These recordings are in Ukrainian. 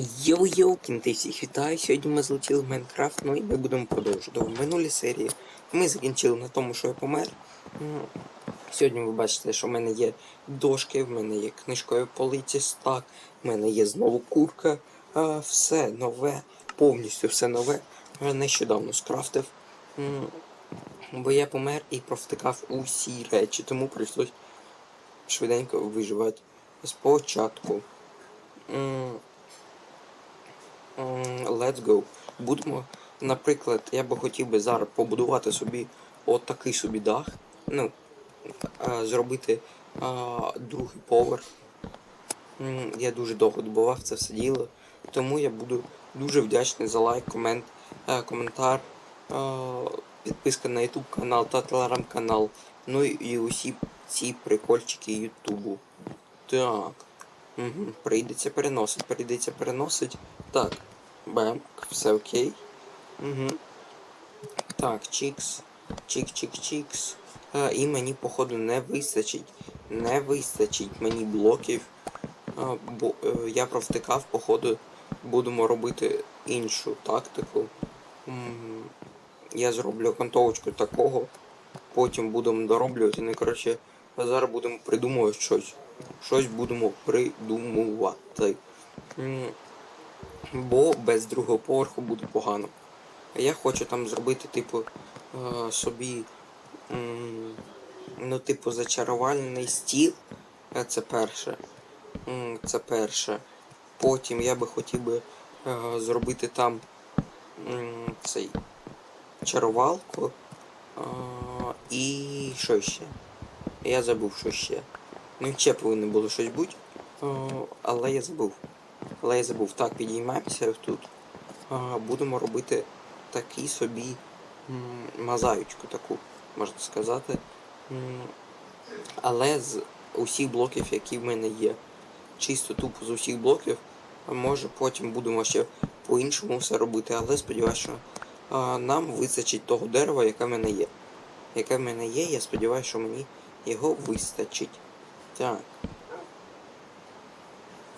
Йоу-йоу, кінти всіх вітаю. Сьогодні ми злетіли в Майнкрафт, ну і ми будемо продовжувати. В минулій серії ми закінчили на тому, що я помер. Сьогодні ви бачите, що в мене є дошки, в мене є книжкові полиці, стак, в мене є знову курка. Все нове, повністю все нове. Я нещодавно скрафтив. Бо я помер і провтикав усі речі, тому прийшлось швиденько виживати спочатку. Let's go. Будемо, наприклад, я би хотів би зараз побудувати собі от собі дах. Ну, зробити а, другий поверх. Я дуже довго добував це все діло. Тому я буду дуже вдячний за лайк, комент, е, коментар, е, підписка на YouTube канал та телеграм-канал. Ну і, і усі ці прикольчики Ютубу. Так. Угу. Прийдеться переносить, прийдеться переносить. Так. Бем, все окей. Угу. Так, чікс. Чік-чік-чікс. А, і мені, походу, не вистачить. Не вистачить мені блоків. А, бо е, я провтикав, походу, будемо робити іншу тактику. М, Я зроблю окантовочку такого. Потім будемо дороблювати. Ну, коротше, зараз будемо придумувати щось. Щось будемо придумувати. Бо без другого поверху буде погано. Я хочу там зробити, типу, е, собі. Ну, типу, зачарувальний стіл. Е, Це перше. Це перше. Потім я би хотів би е, зробити там цей чарувалку. І що ще? Я забув, що ще. Ну, ще повинно було щось бути. Але я забув. Але я забув. Так, підіймаємося тут. Будемо робити такий собі м, мозаїчку таку, можна сказати. Але з усіх блоків, які в мене є. Чисто тупо з усіх блоків. Може потім будемо ще по-іншому все робити, але сподіваюся, що нам вистачить того дерева, яке в мене є. Яке в мене є, я сподіваюся, що мені його вистачить. Так.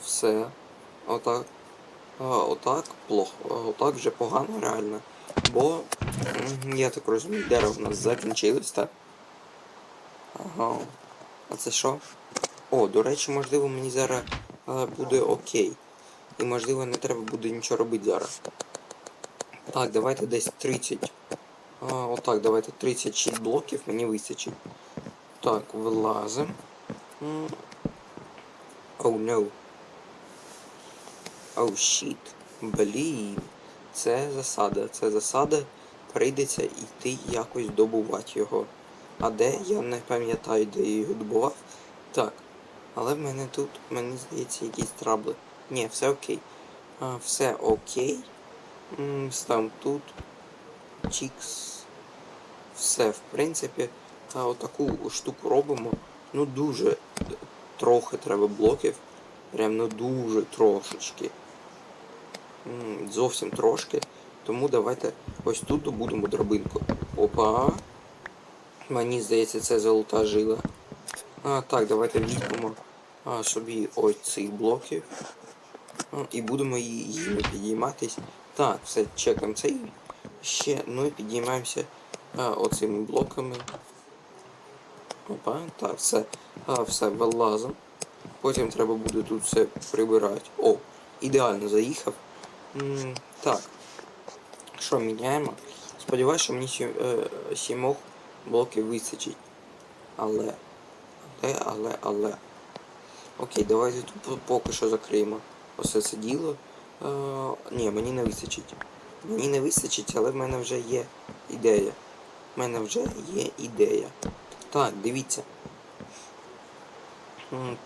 Все. Отак. Отак плохо. Отак вже погано реально. Бо, я так розумію, дерево в нас закінчилось, так? Ага. А це що? О, до речі, можливо, мені зараз а, буде окей. І можливо не треба буде нічого робити зараз. Так, давайте десь 30. А, отак, давайте 36 блоків мені вистачить. Так, вилазимо. М. Oh no. Oh shit. Блін. Це засада. Це засада. Прийдеться йти якось добувати його. А де? Я не пам'ятаю, де я його добував. Так. Але в мене тут, мені здається, якісь трабли. Ні, все окей. А, все окей. Став тут. Чікс. Все, в принципі, а, отаку штуку робимо. Ну дуже трохи треба блоків. Прям ну дуже трошечки. Зовсім трошки. Тому давайте ось тут добудемо драбинку. Опа. Мені здається, це золота жила. А, так, давайте візьмемо собі ось цих блоків. І будемо її підійматись. Так, все, чекаємо цей. Ще, ну і підіймаємося а, оцими блоками. Опа, так, все. А, все, вилазимо. Потім треба буде тут все прибирати. О, ідеально заїхав. Так. Що міняємо? Сподіваюся, що мені сім, е, сімох блоків вистачить. Але. Але, але, але. Окей, давайте тут поки що закриємо. Оце це діло. Е, ні, мені не вистачить. Мені не вистачить, але в мене вже є ідея. В мене вже є ідея. Так, дивіться.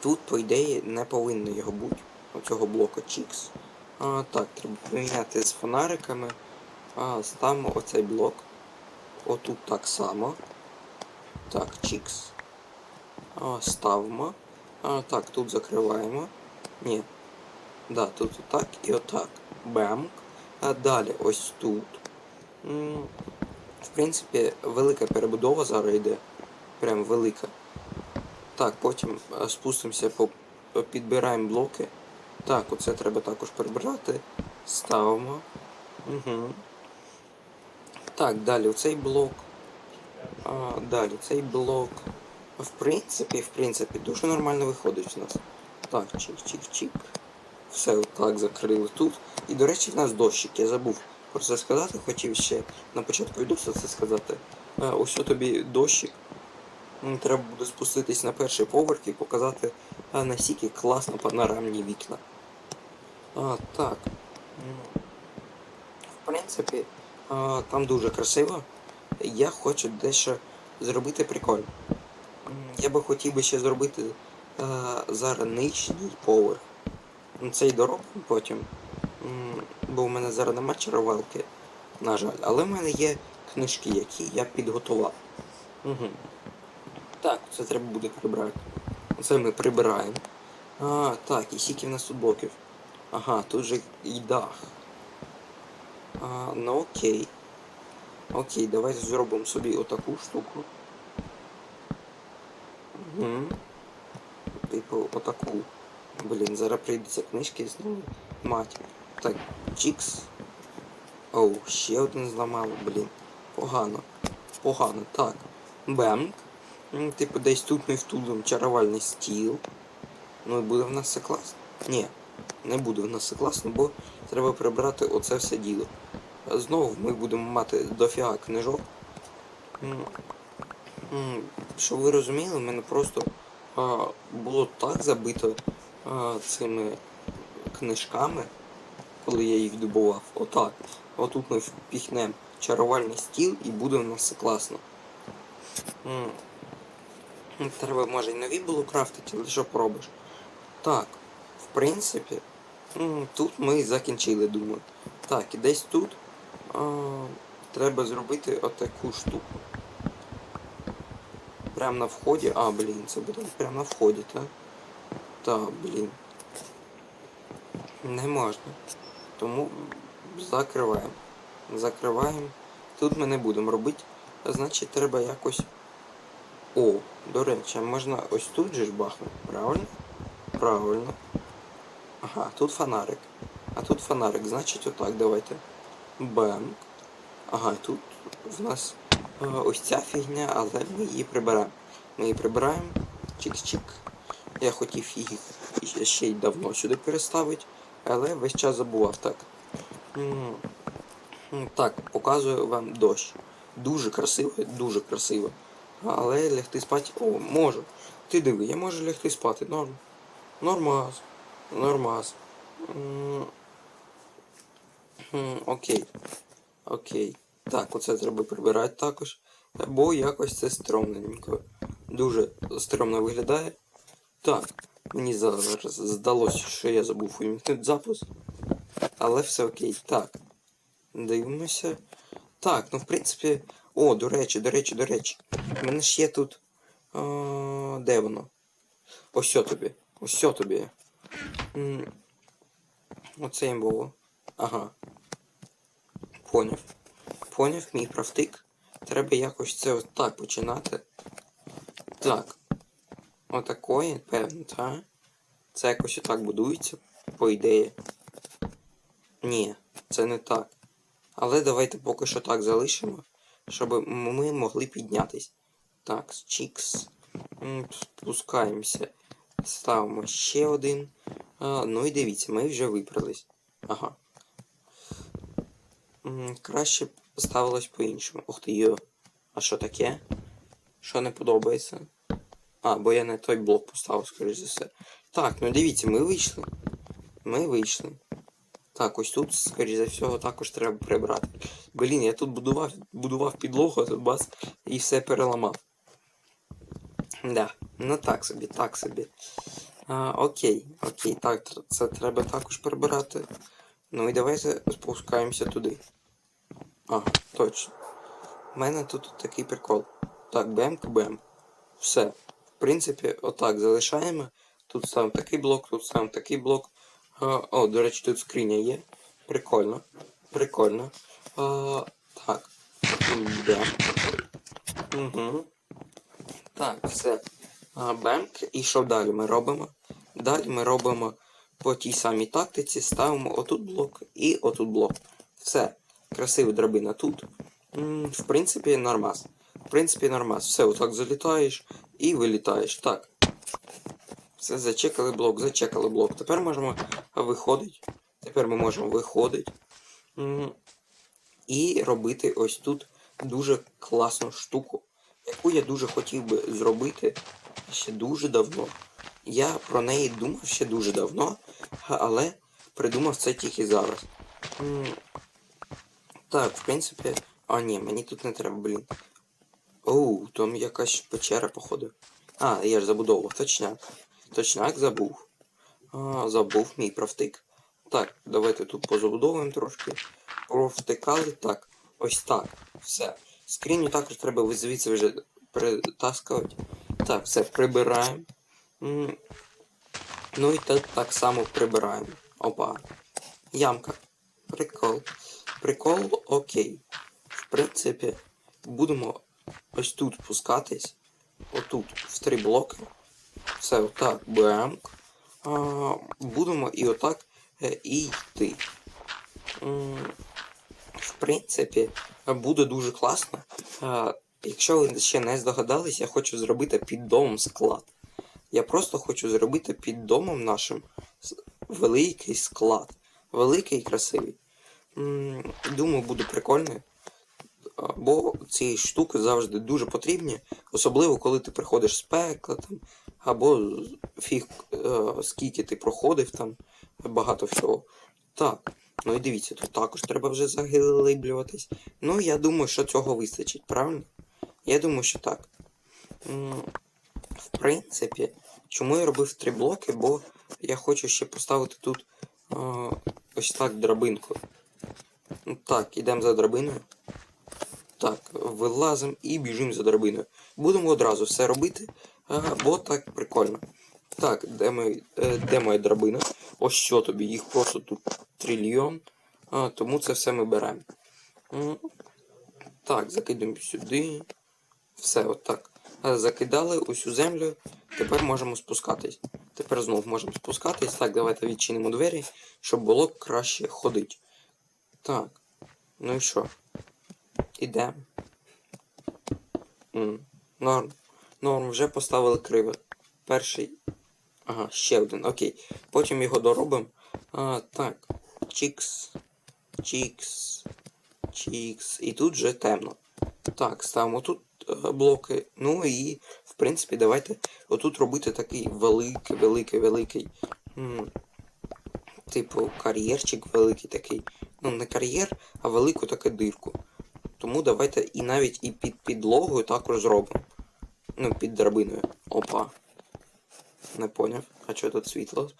Тут, по ідеї, не повинно його бути. Оцього блоку Чікс. А, так, треба поміняти з фонариками. А, ставимо оцей блок. Отут так само. Так, Чікс. А, ставимо. А, так, тут закриваємо. Ні. Да, тут отак і отак. Бемк. А далі ось тут. В принципі, велика перебудова зараз йде. Прям велика. Так, потім е, спустимося, по, підбираємо блоки. Так, оце треба також прибрати. Ставимо. Угу. Так, далі цей блок. А, далі цей блок. В принципі, в принципі, дуже нормально виходить у нас. Так, чик-чик-чик. Все отак закрили тут. І, до речі, в нас дощик. Я забув про це сказати. Хотів ще на початку відео це сказати. Е, ось тобі дощик. Треба буде спуститись на перший поверх і показати, а, наскільки класно панорамні вікна. А, так. В принципі, а, там дуже красиво. Я хочу дещо зробити прикольно. Я би хотів би ще зробити а, зараз нижній поверх. Ну, Цей доробимо потім. Бо в мене зараз нема чарувалки, на жаль. Але в мене є книжки, які я підготував. Угу. Так, це треба буде прибрати. Це ми прибираємо. А, так, і скільки в нас тут блоків? Ага, тут же і дах. А, ну окей. Окей, давайте зробимо собі отаку штуку. Угу. Типу, отаку. Блін, зараз прийдеться книжки знову. Мать. Так, чікс. Оу, ще один зламали, блін. Погано. Погано. Так. Бемк. М, Типу десь тут ми втулимо чарувальний стіл. Ну і буде в нас все класно. Ні, не буде в нас все класно, бо треба прибрати оце все діло. Знову ми будемо мати дофіга книжок. Щоб ви розуміли, в мене просто а, було так забито а, цими книжками, коли я їх добував. Отак. Отут ми впіхнемо чарувальний стіл і буде в нас все класно. Треба, може, і нові було крафтити, але що пробиш. Так, в принципі, тут ми закінчили, думаю. Так, десь тут а, треба зробити отаку штуку. Прямо на вході. А, блін, це буде прямо на вході, так? Так, блін. Не можна. Тому закриваємо. Закриваємо. Тут ми не будемо робити. А значить треба якось. О, до речі, можна ось тут же ж бахнути, правильно? Правильно. Ага, тут фонарик. А тут фонарик, значить отак, давайте. Бем. Ага, тут в нас е, ось ця фігня, але ми її прибираємо. Ми її прибираємо. Чик-чик. Я хотів її ще- й давно сюди переставити, але весь час забував так. Так, показую вам дощ. Дуже красиво, дуже красиво. Але лягти спати. О, можу. Ти диви, я можу лягти спати. Норм. Нормаз. М, Окей. Окей. Так, оце треба прибирати також. Бо якось це стрьомненько. Дуже стрьомно виглядає. Так, мені зараз здалося, що я забув увімкнути запис. Але все окей. Так. Дивимося. Так, ну в принципі. О, до речі, до речі, до речі. У мене ж є тут. О, де воно? Ось тобі. Ось тобі. Оце їм було. Ага. Поняв. Поняв мій правтик. Треба якось це отак починати. Так. Отакої, певно, так? Це якось отак будується, по ідеї. Ні, це не так. Але давайте поки що так залишимо, щоб ми могли піднятись. Так, чікс. Спускаємося. Ставимо ще один. А, ну і дивіться, ми вже вибрались. Ага. Краще б ставилось по-іншому. Ух ти йо. А що таке? Що не подобається? А, бо я не той блок поставив, скоріш за все. Так, ну дивіться, ми вийшли. Ми вийшли. Так, ось тут, скоріш за всього, також треба прибрати. Блін, я тут будував, будував підлогу, а тут бас і все переламав. Да, ну так собі, так собі. А, окей, окей, так, це треба також прибирати. Ну і давайте спускаємося туди. Ага, точно. У мене тут такий прикол. Так, бемк, бем. Все. В принципі, отак залишаємо. Тут ставимо такий блок, тут ставимо такий блок. А, о, до речі, тут скриня є. Прикольно. Прикольно. А, так. Да. Угу. Так, все. А, бемк. І що далі ми робимо? Далі ми робимо по тій самій тактиці ставимо отут блок і отут блок. Все. Красива драбина тут. В принципі, нормас. В принципі, нормас. Все, отак залітаєш і вилітаєш. Так. Все, зачекали блок, зачекали блок. Тепер можемо виходити. Тепер ми можемо виходити. І робити ось тут дуже класну штуку, яку я дуже хотів би зробити ще дуже давно. Я про неї думав ще дуже давно, але придумав це тільки зараз. Так, в принципі. А, ні, мені тут не треба, блін. Оу, там якась печера, походу. А, я ж забудовував, точняк. Точняк забув. А, забув мій провтик. Так, давайте тут позабудовуємо трошки. Провтикали. Так, ось так. Все. Скриню також треба звідси вже притаскувати. Так, все, прибираємо. Ну і так, так само прибираємо. Опа. Ямка. Прикол. Прикол окей. В принципі, будемо ось тут спускатись. Отут, в три блоки. Все, отак, бем. А, будемо і отак е, і йти. В принципі, буде дуже класно. Якщо ви ще не здогадались, я хочу зробити під домом склад. Я просто хочу зробити під домом нашим великий склад. Великий і красивий. Думаю, буде прикольно. Бо ці штуки завжди дуже потрібні, особливо коли ти приходиш з пекла там, або фіг е, скільки ти проходив там, багато всього. Так, ну і дивіться, тут також треба вже заглиблюватись. Ну, я думаю, що цього вистачить, правильно? Я думаю, що так. В принципі, чому я робив три блоки? Бо я хочу ще поставити тут ось так драбинку. Ну, Так, ідемо за драбиною. Так, вилазимо і біжимо за драбиною. Будемо одразу все робити, бо так прикольно. Так, де, мої, е, де моя драбина? Ось що тобі, їх просто тут трильйон. Тому це все ми беремо. Так, закидаємо сюди. Все, отак. Е, Закидали усю землю. Тепер можемо спускатись. Тепер знову можемо спускатись. Так, давайте відчинимо двері, щоб було краще ходити. Так. Ну і що? Ідемо. Норм. Норм, вже поставили криво. Перший. Ага, ще один. Окей. Потім його доробимо. Так. Чікс. Чікс. Чікс. І тут вже темно. Так, ставимо тут блоки. Ну і, в принципі, давайте отут робити такий великий, великий, великий. Типу, кар'єрчик великий такий. Ну, не кар'єр, а велику таку дирку. Тому давайте і навіть і під підлогою також зробимо. Ну, під драбиною. Опа. Не поняв. А що тут світло?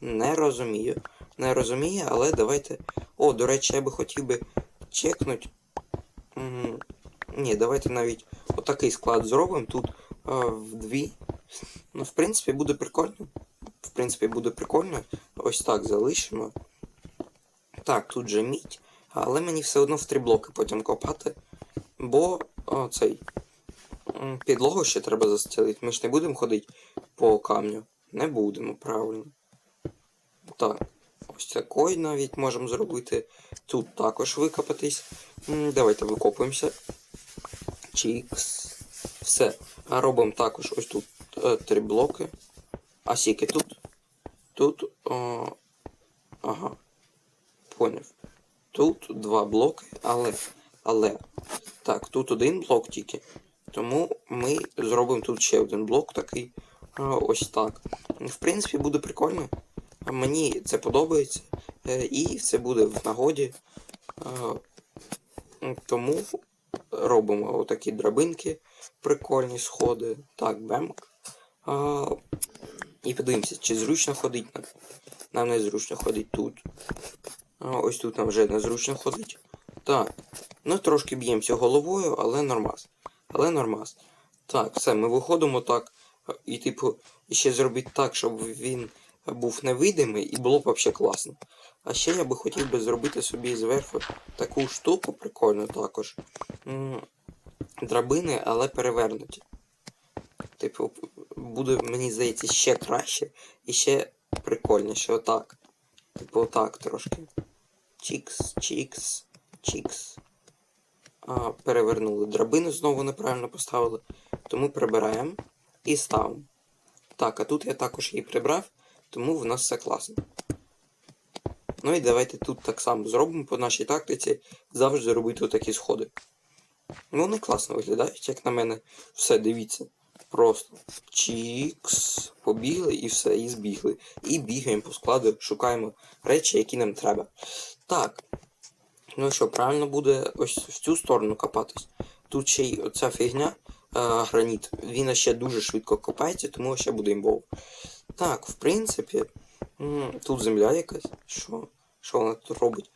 Не розумію. Не розумію, але давайте. О, до речі, я би хотів би чекнути. М, Ні, давайте навіть отакий склад зробимо. Тут е, в дві. Ну, в принципі, буде прикольно. В принципі, буде прикольно. Ось так залишимо. Так, тут же мідь. Але мені все одно в три блоки потім копати. Бо о, цей. Підлогу ще треба застелити. Ми ж не будемо ходити по камню. Не будемо, правильно. Так. Ось такий навіть можемо зробити. Тут також викопатись. Давайте викопуємося. Чікс. Все. Робимо також ось тут е, три блоки. А скільки тут? Тут. О, ага. Поняв. Тут два блоки, але. Але. Так, тут один блок тільки. Тому ми зробимо тут ще один блок такий. а, Ось так. В принципі, буде прикольно. Мені це подобається. е, І це буде в нагоді. Тому робимо отакі драбинки, прикольні сходи. Так, бемк. А, І подивимося, чи зручно ходить нам. Нам не зручно ходить тут. А, ось тут нам вже незручно ходить. Так. Ну, трошки б'ємося головою, але нормас. Але нормас. Так, все, ми виходимо так. І, типу, ще зробити так, щоб він був невидимий і було б взагалі класно. А ще я би хотів би зробити собі зверху таку штуку прикольну також. Драбини, але перевернуті. Типу, буде, мені здається, ще краще і ще прикольніше. Отак. Типу отак трошки. Чікс, чікс, чікс. А, перевернули. Драбину знову неправильно поставили. Тому прибираємо і ставимо. Так, а тут я також її прибрав, тому в нас все класно. Ну і давайте тут так само зробимо по нашій тактиці завжди робити отакі сходи. Ну, вони класно виглядають, як на мене. Все, дивіться. Просто чікс, побігли і все, і збігли. І бігаємо по складу, шукаємо речі, які нам треба. Так. Ну що, правильно буде ось в цю сторону копатись. Тут ще й оця фігня, е, граніт, він ще дуже швидко копається, тому ще буде імбов. Так, в принципі, тут земля якась. Що? Що вона тут робить?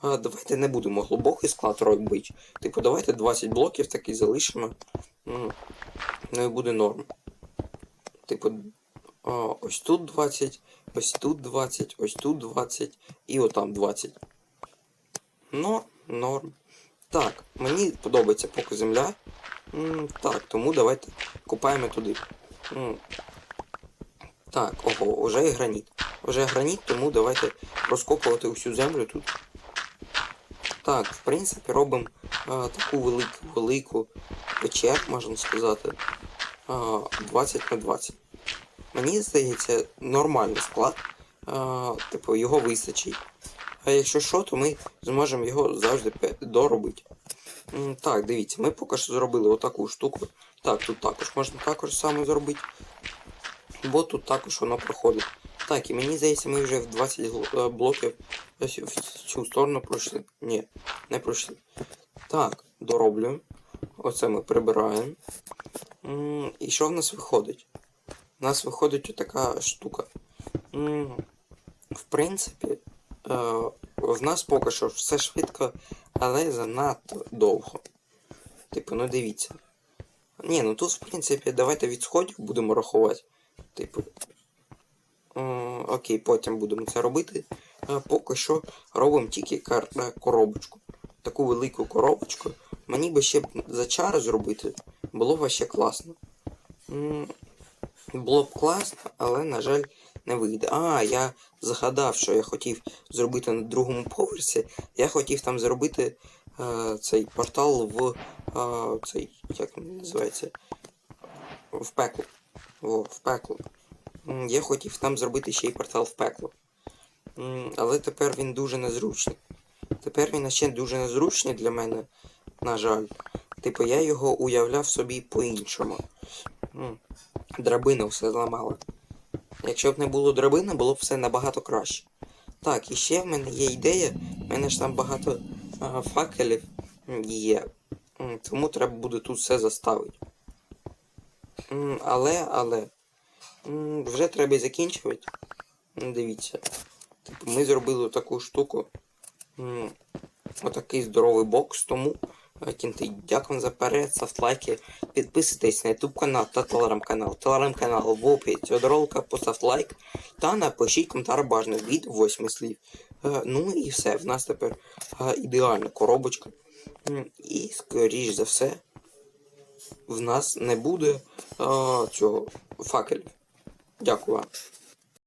А, давайте не будемо глибокий склад робити. Типу, давайте 20 блоків так і залишимо. Ну і буде норм. Типу, ось тут 20, ось тут 20, ось тут 20 і отам 20. Ну, норм. Так, мені подобається поки земля. Так, тому давайте купаємо туди. Так, ого, уже і граніт. Вже граніт, тому давайте розкопувати усю землю тут. Так, в принципі, робимо а, таку велику велику печер, можна сказати. А, 20 на 20. Мені здається, нормальний склад. А, типу, його вистачить. А якщо що, то ми зможемо його завжди доробити. Так, дивіться, ми поки що зробили отаку штуку. Так, тут також можна також саме зробити. Бо тут також воно проходить. Так, і мені здається, ми вже в 20 е, блоків в цю сторону пройшли. Ні, не пройшли. Так, дороблюємо. Оце ми прибираємо. І що в нас виходить? У нас виходить отака штука. В принципі, е, в нас поки що все швидко, але занадто довго. Типу, ну дивіться. Ні, ну тут, в принципі, давайте від сходів будемо рахувати. Типу. е, Окей, потім будемо це робити. А поки що робимо тільки е, коробочку. Таку велику коробочку. Мені би ще за чар зробити. Було б ще класно. Було б класно, але, на жаль, не вийде. А, я згадав, що я хотів зробити на другому поверсі. Я хотів там зробити е, цей портал в е, цей, як називається? В пекло. Во, в пекло. Я хотів там зробити ще й портал в пекло. Але тепер він дуже незручний. Тепер він ще дуже незручний для мене, на жаль. Типу, я його уявляв собі по-іншому. Драбина все зламала. Якщо б не було драбини, було б все набагато краще. Так, і ще в мене є ідея. В мене ж там багато а, факелів є. Тому треба буде тут все заставити. Але, але. Вже треба і закінчувати. Дивіться. Типу, ми зробили таку штуку. Отакий здоровий бокс, тому е, кінти, дякую за перегляд, ставте лайки, підписуйтесь на YouTube канал та телеграм-канал. Телеграм-канал в описі цього ролика, поставте лайк та напишіть коментар бажано від 8 слів. Е, Ну і все, в нас тепер е, ідеальна коробочка. І скоріш за все, в нас не буде а, цього факелів. Дякую вам.